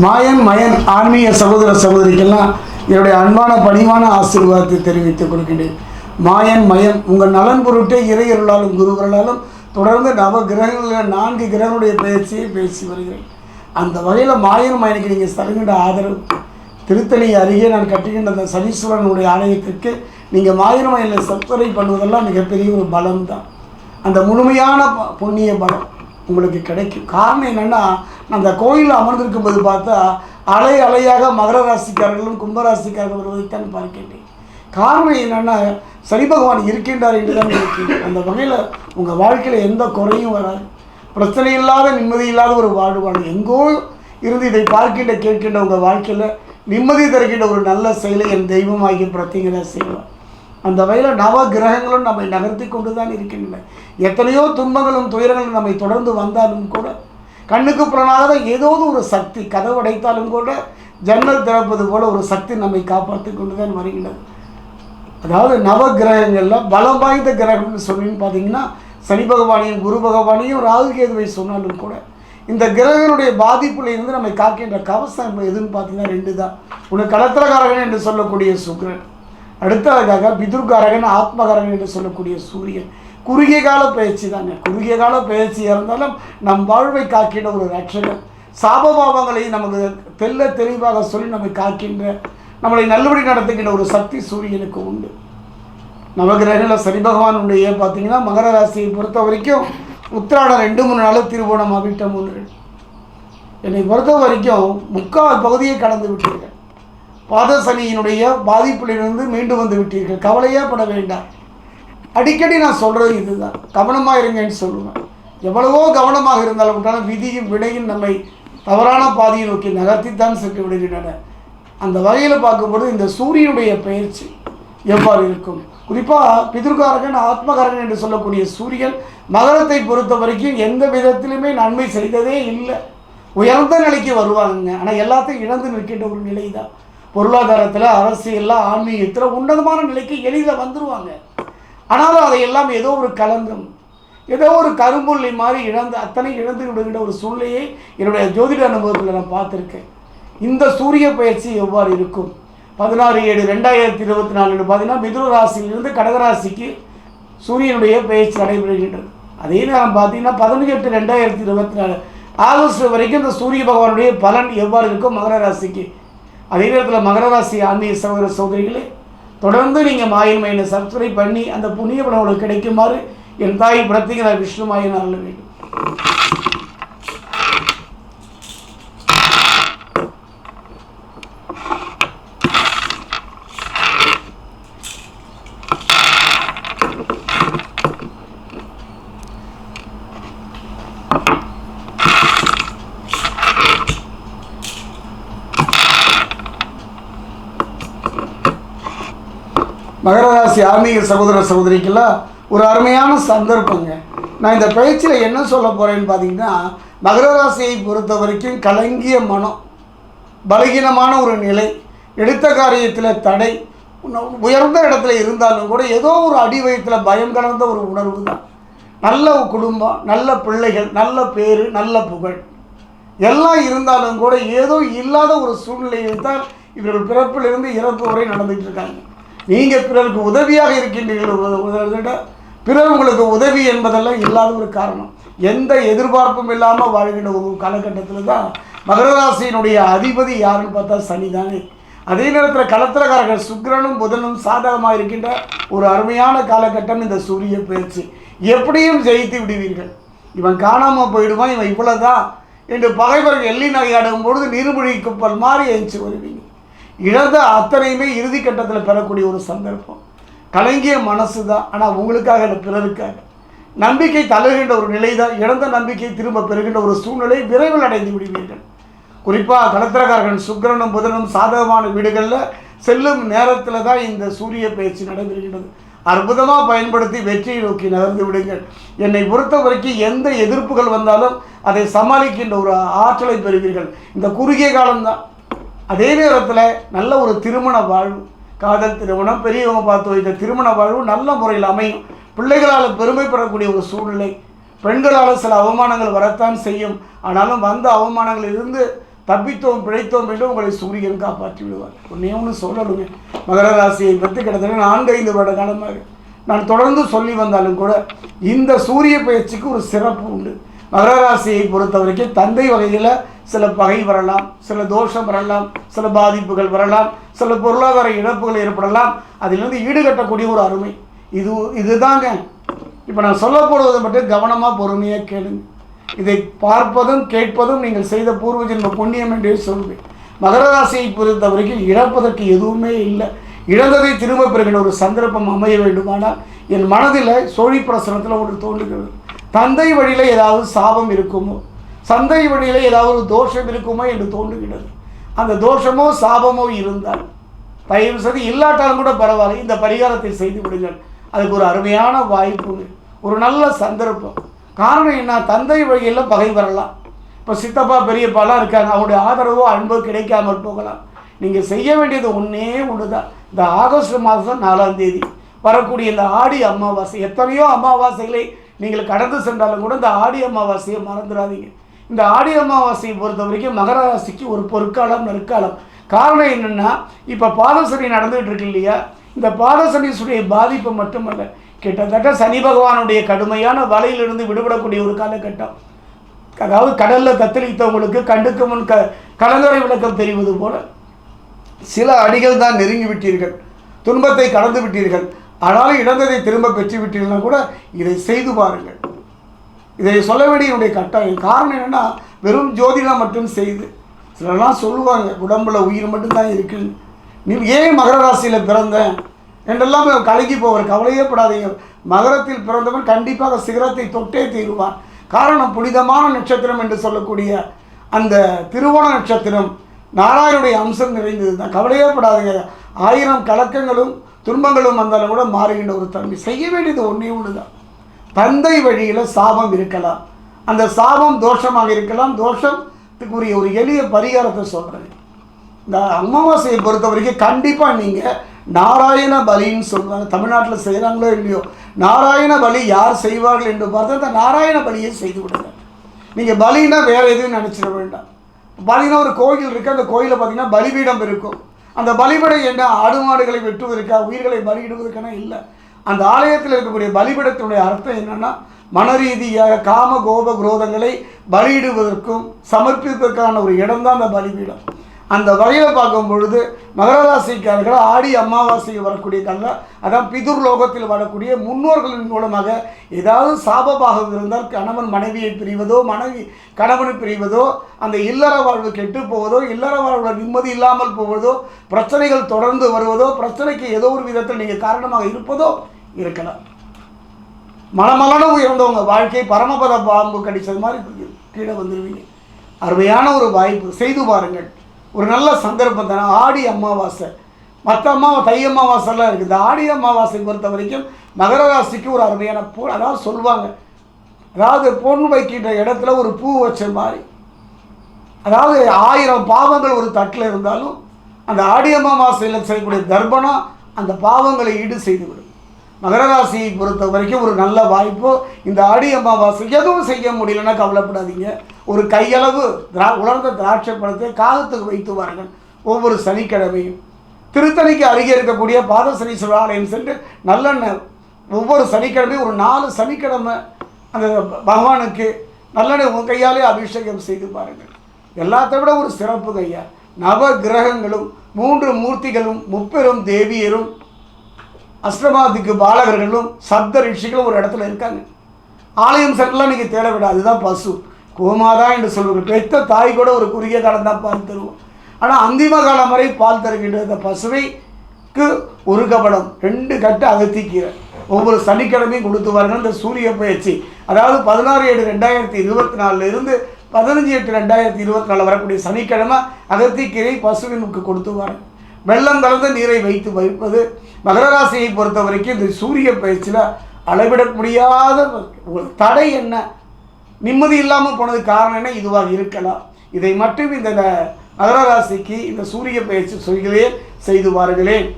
மாயன் மயன் ஆன்மீக சகோதர சகோதரிக்கெல்லாம் என்னுடைய அன்பான பணிவான ஆசீர்வாதத்தை தெரிவித்துக் கொள்கின்றேன். மாயன் மயன் உங்கள் நலன் பொருட்டே இறையருளாலும் குருவர்களாலும் தொடர்ந்து நவ கிரகங்களில் நான்கு கிரகங்களுடைய பயிற்சியை பேசி வருகிறேன். அந்த வகையில் மாயன் மயனுக்கு நீங்கள் தருகின்ற ஆதரவு திருத்தணி அருகே நான் கட்டுகின்ற அந்த சனீஸ்வரனுடைய ஆலயத்திற்கு நீங்கள் மாயன் மயனில் சத்துரை பண்ணுவதெல்லாம் மிகப்பெரிய ஒரு பலம் தான் அந்த முழுமையான ப- புண்ணிய பலம். உங்களுக்கு கிடைக்கும். காரணம் என்னென்னா அந்த கோயிலில் அமர்ந்திருக்கும் போது பார்த்தா அலை அலையாக மகர ராசிக்காரர்களும் கும்பராசிக்காரர்கள் வருவதைத்தான் பார்க்கின்றேன். காரணம் என்னென்னா சனி பகவான் இருக்கின்றார் என்று தான் இருக்கிறேன் அந்த வகையில் உங்கள் வாழ்க்கையில் எந்த குறையும் வராது. பிரச்சனை இல்லாத நிம்மதி இல்லாத ஒரு வாழ்வாണ് எங்கோ இருந்து இதை பார்க்கின்ற கேட்கின்ற உங்கள் வாழ்க்கையில் நிம்மதி தருகின்ற ஒரு நல்ல செயலை என் தெய்வமாகிய பிரத்திங்கிற செய்வார் அந்த வகையில் நவ கிரகங்களும் நம்மை நகர்த்தி கொண்டு தான் இருக்கின்றன. எத்தனையோ துன்பங்களும் துயரங்களும் நம்மை தொடர்ந்து வந்தாலும் கூட கண்ணுக்கு புலனாகாத ஏதோ ஒரு சக்தி கதவு அடைத்தாலும் கூட ஜன்னல் திறப்பது போல ஒரு சக்தி நம்மை காப்பாற்றி கொண்டு தான் வருகின்றது. அதாவது நவ கிரகங்களில் பலம் வாய்ந்த கிரகம்னு சொன்னீங்கன்னு பார்த்தீங்கன்னா சனி பகவானையும் குரு பகவானையும் ராகுகேதுவை சொன்னாலும் கூட இந்த கிரகங்களுடைய பாதிப்புல இருந்து நம்மை காக்கின்ற கவசம் எதுன்னு பார்த்தீங்கன்னா ரெண்டு தான் ஒன்று களத்திரகாரகன் என்று சொல்லக்கூடிய சுக்கிரன் அடுத்ததாக பிதுர்காரகன் ஆத்மகாரகன் என்று சொல்லக்கூடிய சூரியன். குறுகிய கால பயிற்சி தாங்க. குறுகிய கால பயிற்சி இருந்தாலும் நம் வாழ்வை காக்கின்ற ஒரு ரட்சகன். சாபபாவங்களை நமக்கு தெல்ல தெளிவாக சொல்லி நம்மை காக்கின்ற நம்மளை நல்லபடி நடத்துகின்ற ஒரு சக்தி சூரியனுக்கு உண்டு. நவகிரகங்களில் சனி பகவானுடைய பார்த்தீங்கன்னா மகர ராசியை பொறுத்த வரைக்கும் உத்திராடம் ரெண்டு மூணு நாள் திருவோணம் அவிட்டம் ஒன்று என்னை பொறுத்த வரைக்கும் முக்கால் பகுதியை கடந்து விட்டிருக்கேன். பாதசனியினுடைய பாதிப்பிலிருந்து மீண்டு வந்து விட்டீர்கள். கவலையே பட வேண்டாம். அடிக்கடி நான் சொல்கிறது இதுதான். கவனமாக இருங்கன்னு சொல்லுவேன். எவ்வளவோ கவனமாக இருந்தாலும் உண்டான விதியும் விடையும் நம்மை தவறான பாதையை நோக்கி நகர்த்தித்தான் சென்று விடுகின்றன. அந்த வகையில் பார்க்கும்போது இந்த சூரியனுடைய பயிற்சி எவ்வாறு இருக்கும்? குறிப்பாக பிதிர்காரகன் ஆத்மகாரகன் என்று சொல்லக்கூடிய சூரியன் மகரத்தை பொறுத்த வரைக்கும் எந்த விதத்திலுமே நன்மை செய்ததே இல்லை. உயர்ந்த நிலைக்கு வருவாங்க. ஆனால் எல்லாத்தையும் இழந்து நிற்கின்ற ஒரு நிலை தான் பொருளாதாரத்தில் அரசியலில் ஆன்மீகத்தில் உன்னதமான நிலைக்கு எளிதில் வந்துடுவாங்க ஆனாலும் அதையெல்லாம் ஏதோ ஒரு கலந்தம். ஏதோ ஒரு கரும்புள்ளி மாதிரி இழந்து அத்தனை இழந்து விடுகின்ற ஒரு சூழ்நிலையை என்னுடைய ஜோதிட அனுபவத்தில் நான் பார்த்துருக்கேன். இந்த சூரிய பயிற்சி எவ்வாறு இருக்கும்? பதினாறு ஏழு ரெண்டாயிரத்தி இருபத்தி நாலு பார்த்தீங்கன்னா மிதுன ராசியிலிருந்து கடகராசிக்கு சூரியனுடைய பயிற்சி நடைபெறுகின்றது. அதே நேரம் பார்த்தீங்கன்னா பதினஞ்சு எட்டு ரெண்டாயிரத்தி இருபத்தி நாலு ஆகஸ்ட் வரைக்கும் இந்த சூரிய பகவானுடைய பலன் எவ்வாறு இருக்கும்? மகர ராசிக்கு. அதே நேரத்தில் மகர ராசி ஆன்மீக சகோதர சகோதரிகளே தொடர்ந்து நீங்கள் மாயின் மைனை சப்ஸ்கிரைப் பண்ணி அந்த புண்ணிய பலம் உங்களுக்கு கிடைக்குமாறு என் தாய் பிரத்திகர விஷ்ணு மாயன் அருள வேண்டும் மகர ராசி ஆன்மீக சகோதர சகோதரிக்கெல்லாம் ஒரு அருமையான சந்தர்ப்பங்க. நான் இந்த பயிற்சியில் என்ன சொல்ல போகிறேன்னு பார்த்தீங்கன்னா மகர ராசியை பொறுத்த வரைக்கும் கலங்கிய மனம் பலகீனமான ஒரு நிலை எடுத்த காரியத்தில் தடை உயர்ந்த இடத்துல இருந்தாலும் கூட ஏதோ ஒரு அடி வயத்தில் பயம் கலந்த ஒரு உணர்வு தான். நல்ல குடும்பம் நல்ல பிள்ளைகள் நல்ல பேர் நல்ல புகழ். எல்லாம் இருந்தாலும் கூட ஏதோ இல்லாத ஒரு சூழ்நிலையில் தான் இவர்கள் பிறப்பிலிருந்து இறப்பு வரை நடந்துகிட்டு இருக்காங்க. நீங்கள் பிறருக்கு உதவியாக இருக்கின்றீர்கள். பிறர் உங்களுக்கு உதவி என்பதெல்லாம் இல்லாத ஒரு காரணம். எந்த எதிர்பார்ப்பும் இல்லாமல் வாழ்கின்ற ஒரு காலகட்டத்தில் தான் மகர ராசியினுடைய அதிபதி யாருன்னு பார்த்தா சனி தானே. அதே நேரத்தில் கலத்திரக்காரர்கள் சுக்கிரனும் புதனும் சாதகமாக இருக்கின்ற ஒரு அருமையான காலகட்டம் இந்த சூரிய பயிற்சி எப்படியும் ஜெயித்து விடுவீர்கள். இவன் காணாமல் போயிடுவான் இவன் இவ்வளோதான் என்று பகைவர்கள் எள்ளி நகையாடும் பொழுது நீர்மொழி குப்பல் மாதிரி எழுச்சி வருவீங்க. இழந்த அத்தனையுமே இறுதி கட்டத்தில் பெறக்கூடிய ஒரு சந்தர்ப்பம். கலங்கிய மனசு தான் ஆனால் உங்களுக்காக இல்லை பிறருக்காக. நம்பிக்கை தளர்கின்ற ஒரு நிலை தான் இழந்த நம்பிக்கை திரும்ப பெறுகின்ற ஒரு சூழ்நிலை விரைவில் அடைந்து விடுவீர்கள். குறிப்பாக கலத்திரக்காரகன் சுக்கிரனும் புதனும் சாதகமான வீடுகளில் செல்லும் நேரத்தில் தான் இந்த சூரிய பயிற்சி நடைபெறுகின்றது. அற்புதமாக பயன்படுத்தி வெற்றியை நோக்கி நகர்ந்து விடுங்கள். என்னை பொறுத்த வரைக்கும் எந்த எதிர்ப்புகள் வந்தாலும் அதை சமாளிக்கின்ற ஒரு ஆற்றலை பெறுவீர்கள். இந்த குறுகிய காலம்தான். அதே நேரத்தில் நல்ல ஒரு திருமண வாழ்வு காதல் திருமணம் பெரியவங்க பார்த்து வைத்த திருமண வாழ்வு நல்ல முறையில் அமையும். பிள்ளைகளால் பெருமை பெறக்கூடிய ஒரு சூழ்நிலை. பெண்களால் சில அவமானங்கள் வரத்தான் செய்யும். ஆனாலும் வந்த அவமானங்களில் இருந்து தப்பித்தோம் பிழைத்தோம் என்று உங்களை சூரியன் காப்பாற்றி விடுவார். ஒன்றே ஒன்று சொல்லணுங்க. மகர ராசியை பற்றி கிட்டத்தட்ட நான்கு ஐந்து வருட காலமாக நான் தொடர்ந்து சொல்லி வந்தாலும் கூட இந்த சூரிய பயிற்சிக்கு ஒரு சிறப்பு உண்டு. மகர ராசியை பொறுத்த வரைக்கும் தந்தை வகையில் சில பகை வரலாம் சில தோஷம் வரலாம் சில பாதிப்புகள் வரலாம் சில பொருளாதார இழப்புகள் ஏற்படலாம். அதிலிருந்து ஈடுகட்டக்கூடிய ஒரு அருமை. இது இதுதாங்க. இப்போ நான் சொல்லப்படுவதை மட்டும் கவனமாக பொறுமையாக கேளுங்க. இதை பார்ப்பதும் கேட்பதும் நீங்கள் செய்த பூர்வ ஜென்ம புண்ணியம் என்றே சொல்வேன். மகர ராசியை பொறுத்த வரைக்கும் இழப்பதற்கு எதுவுமே இல்லை. இழந்ததை திரும்ப பெறுகிற ஒரு சந்தர்ப்பம் அமைய வேண்டுமானால் என் மனதில் சோழி பிரசனத்தில் ஒன்று தோன்றுகிறது. தந்தை வழியில் ஏதாவது சாபம் இருக்குமோ? சந்தை வழியில் ஏதாவது ஒரு தோஷம் இருக்குமோ என்று தோன்றுகிறது. அந்த தோஷமோ சாபமோ இருந்தால் தயவு செய்து இல்லாட்டாலும் கூட பரவாயில்ல. இந்த பரிகாரத்தை செய்து விடுங்கள். அதுக்கு ஒரு அருமையான வாய்ப்பு ஒரு நல்ல சந்தர்ப்பம். காரணம் என்ன? தந்தை வழியில் பகை வரலாம். இப்போ சித்தப்பா பெரியப்பாலாம் இருக்காங்க. அவங்களுடைய ஆதரவோ அன்போ கிடைக்காமல் போகலாம். நீங்கள் செய்ய வேண்டியது ஒன்றே ஒன்று தான் இந்த ஆகஸ்ட் மாதம் நாலாம் தேதி வரக்கூடிய இந்த ஆடி அமாவாசை எத்தனையோ அமாவாசைகளை நீங்கள் கடந்து சென்றாலும் கூட இந்த ஆடி அமாவாசையை மறந்துடாதீங்க. இந்த ஆடி அமாவாசையை பொறுத்த வரைக்கும் மகர ராசிக்கு ஒரு பொற்காலம் நற்காலம் காரணம் என்னென்னா இப்போ பாதசனி நடந்துகிட்டு இருக்கு இல்லையா? இந்த பாதசனீஸ்வரிய பாதிப்பு மட்டுமல்ல. கிட்டத்தட்ட சனி பகவானுடைய கடுமையான வலையிலிருந்து விடுபடக்கூடிய ஒரு காலகட்டம். அதாவது கடலில் தத்தளித்தவங்களுக்கு கண்டுக்கு முன் க கலந்துரை விளக்கம் தெரிவது போல. சில அடிகள் தான் நெருங்கி விட்டீர்கள் துன்பத்தை கடந்து விட்டீர்கள். ஆனாலும் இழந்ததை திரும்ப பெற்றுவிட்டீங்கன்னா கூட இதை செய்து பாருங்கள். இதை சொல்ல வேண்டிய என்னுடைய கட்டாயம். காரணம் என்னென்னா வெறும் ஜோதிடம் மட்டும் செய்து சிலர்லாம் சொல்லுவாங்க உடம்புல உயிர் மட்டும்தான் இருக்குன்னு. நீ ஏன் மகர ராசியில் பிறந்தேன்? என்றெல்லாம் கலங்கி போவார். கவலையே படாதீங்க. மகரத்தில் பிறந்தவன் கண்டிப்பாக சிகரத்தை தொட்டே தீருவான். காரணம் புனிதமான நட்சத்திரம் என்று சொல்லக்கூடிய அந்த திருவோண நட்சத்திரம் நாராயணுடைய அம்சம் நிறைந்தது தான் கவலையே படாதீங்க. ஆயிரம் கலக்கங்களும் துன்பங்களும் வந்தாலும் கூட மாறுகின்ற ஒரு தன்மை. செய்ய வேண்டியது ஒன்றே ஒன்று தான் தந்தை வழியில் சாபம் இருக்கலாம். அந்த சாபம் தோஷமாக இருக்கலாம். தோஷத்துக்குரிய ஒரு எளிய பரிகாரத்தை சொல்கிறேன் இந்த அமாவாசையை பொறுத்த வரைக்கும் கண்டிப்பாக நீங்கள் நாராயண பலின்னு சொல்லுவாங்க. தமிழ்நாட்டில் செய்கிறாங்களோ இல்லையோ. நாராயண பலி யார் செய்வார்கள் என்று பார்த்து அந்த நாராயண பலியை செய்து விடுங்க நீங்கள் பலின்னா வேறு எதுவும் நினச்சிட வேண்டாம். பார்த்தீங்கன்னா ஒரு கோயில் இருக்குது அந்த கோயிலில் பார்த்தீங்கன்னா பலிபீடம் இருக்கும். அந்த பலிபடை என்ன ஆடு மாடுகளை வெட்டுவதற்கா உயிர்களை பலியிடுவதற்கான இல்லை. அந்த ஆலயத்தில் இருக்கக்கூடிய பலிபடத்தினுடைய அர்த்தம் என்னென்னா மனரீதியாக காம கோப குரோதங்களை பலியிடுவதற்கும் சமர்ப்பிப்பதற்கான ஒரு இடம்தான் அந்த பலிபீடம். அந்த வகையில் பார்க்கும் பொழுது மகர ராசிக்காரர்கள் ஆடி அமாவாசைக்கு வரக்கூடிய கல்ல அதான் பிதுர் லோகத்தில் வரக்கூடிய முன்னோர்களின் மூலமாக ஏதாவது சாபபாகம் இருந்தால் கணவன் மனைவியை பிரிவதோ மனைவி கணவனை பிரிவதோ அந்த இல்லற வாழ்வு கெட்டு போவதோ இல்லற வாழ்வில் நிம்மதி இல்லாமல் போவதோ பிரச்சனைகள் தொடர்ந்து வருவதோ பிரச்சனைக்கு ஏதோ ஒரு விதத்தில் நீங்கள் காரணமாக இருப்பதோ இருக்கலாம். மனமலன உயர்ந்தவங்க வாழ்க்கை பரமபத பாம்பு கடிச்சது மாதிரி கீழே வந்துடுவீங்க அருமையான ஒரு வாய்ப்பு. செய்து பாருங்கள். ஒரு நல்ல சந்தர்ப்பம் தானே ஆடி அமாவாசை. மற்ற அம்மாவை தை அமாவாசைலாம் இருக்குது. இந்த ஆடி அமாவாசை பொறுத்த வரைக்கும் மகர ராசிக்கு ஒரு அருமையான பூ அதாவது சொல்லுவாங்க அதாவது பொண்ணு வைக்கின்ற இடத்துல ஒரு பூ வச்ச மாதிரி. அதாவது ஆயிரம் பாவங்கள் ஒரு தட்டில் இருந்தாலும் அந்த ஆடி அமாவாசையில் செய்யக்கூடிய தர்ப்பணம் அந்த பாவங்களை ஈடு செய்துவிடும். மகர ராசியை பொறுத்த வரைக்கும் ஒரு நல்ல வாய்ப்பு. இந்த ஆடி அமாவாசை எதுவும் செய்ய முடியலன்னா கவலைப்படாதீங்க. ஒரு கையளவு திரா உலர்ந்த திராட்சை பழத்தை காலத்துக்கு வைத்து வாருங்கள். ஒவ்வொரு சனிக்கிழமையும். திருத்தணிக்கு அருகே இருக்கக்கூடிய பாதசனீஸ்வரர் ஆலயம் சென்று நல்லெண்ணெய் ஒவ்வொரு சனிக்கிழமையும் ஒரு நாலு சனிக்கிழமை அந்த பகவானுக்கு நல்லெண்ணெய் உங்கள் கையாலே அபிஷேகம் செய்து பாருங்கள். எல்லாத்தை விட ஒரு சிறப்பு கையா. நவ கிரகங்களும் மூன்று மூர்த்திகளும் முப்பெரும் தேவியரும் அஷ்டமாதிக்கு பாலகர்களும் சப்த ரிஷிகளும் ஒரு இடத்துல இருக்காங்க. ஆலயம் சென்றலாம் நீங்கள் தேட விட அதுதான் பசு. கோமாதா என்று சொல்லுவோம் பெத்த தாய் கூட ஒரு குறுகிய காலம் தான் பால் தருவோம். ஆனால் அந்திம காலம் வரை பால் தருகின்ற இந்த பசுவைக்கு ஒரு கபடம் ரெண்டு கட்டு அகத்திக்கீரை. ஒவ்வொரு சனிக்கிழமையும் கொடுத்து வரணும் இந்த சூரிய பயிற்சி அதாவது பதினாறு ஏழு ரெண்டாயிரத்தி இருபத்தி நாலுலேருந்து பதினஞ்சு எட்டு ரெண்டாயிரத்தி இருபத்தி நாலு வரக்கூடிய சனிக்கிழமை அகத்திக்கீரை பசுவினுக்கு கொடுத்து வரணும் வெள்ளம் கலந்த நீரை வைத்து வைப்பது மகர ராசியை பொறுத்த வரைக்கும் இந்த சூரிய பயிற்சியில் அளவிட முடியாத ஒரு தடை என்ன? நிம்மதி இல்லாமல் போனது காரணம் என்ன? இதுவாக இருக்கலாம். இதை மட்டும் இந்த மகர ராசிக்கு இந்த சூரிய பயிற்சி சொல்கிறேன் செய்து வாருங்களேன்.